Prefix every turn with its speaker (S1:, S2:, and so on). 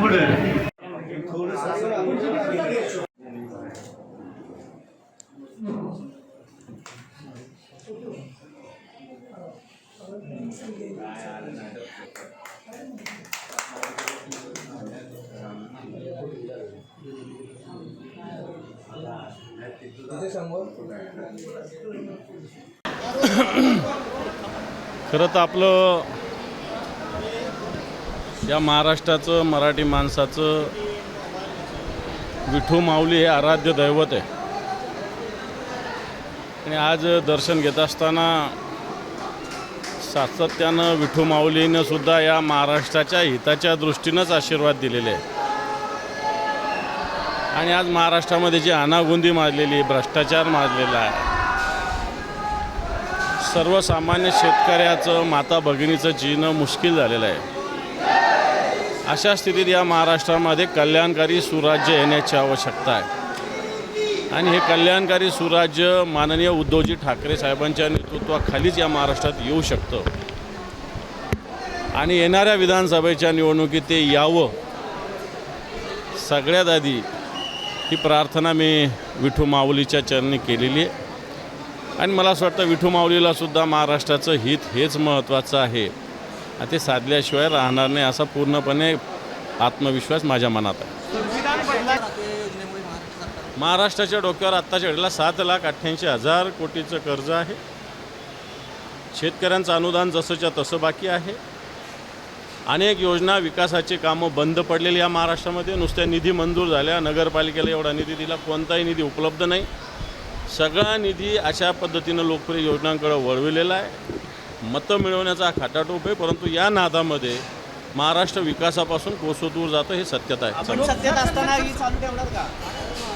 S1: पुढे खरं तर आपलं या महाराष्ट्राचं मराठी माणसाचं विठू माऊली हे आराध्य दैवत आहे. आणि आज दर्शन घेत असताना सातत्यानं विठू माऊलीनं सुद्धा या महाराष्ट्राच्या हिताच्या दृष्टीनंच आशीर्वाद दिलेले आहे आणि आज महाराष्ट्रामध्ये जी अनागोंदी माजलेली भ्रष्टाचार माजलेला आहे सर्वसामान्य शेतकऱ्याचं माता भगिनीचं जीणं मुश्किल झालेलं आहे. अशा स्थितीत या महाराष्ट्रामध्ये कल्याणकारी सुराज्य येण्याची आवश्यकता आहे. आणि हे कल्याणकारी सुराज्य माननीय उद्धवजी ठाकरे साहेबांच्या नेतृत्वाखालीच या महाराष्ट्रात येऊ शकतं. आणि येणाऱ्या विधानसभेच्या निवडणुकीत ते यावं. सगळ्यात आधी ही प्रार्थना मी विठू माऊलीच्या चरणी केलेली आहे. आणि मला असं वाटतं विठू माऊलीलासुद्धा महाराष्ट्राचं हित हेच महत्त्वाचं आहे. आणि ते साधल्याशिवाय राहणार नाही असा पूर्णपणे आत्मविश्वास माझ्या मनात आहे. महाराष्ट्राच्या डोक्यावर आत्ताच्या वेळेला सात लाख अठ्ठ्याऐंशी हजार कोटीचं कर्ज आहे. शेतकऱ्यांचं अनुदान जसंच्या तसं बाकी आहे. अनेक योजना विकासाचे कामं बंद पडलेली या महाराष्ट्रामध्ये. नुसत्या निधी मंजूर झाल्या. नगरपालिकेला एवढा निधी दिला. कोणताही निधी उपलब्ध नाही. सगळा निधी अशा पद्धतीनं लोकप्रिय योजनांकडे वळविलेला आहे. मतं मिळवण्याचा खाटाटोप आहे. परंतु या नादामध्ये महाराष्ट्र विकासापासून कोसो दूर जातं हे सत्यता आहे.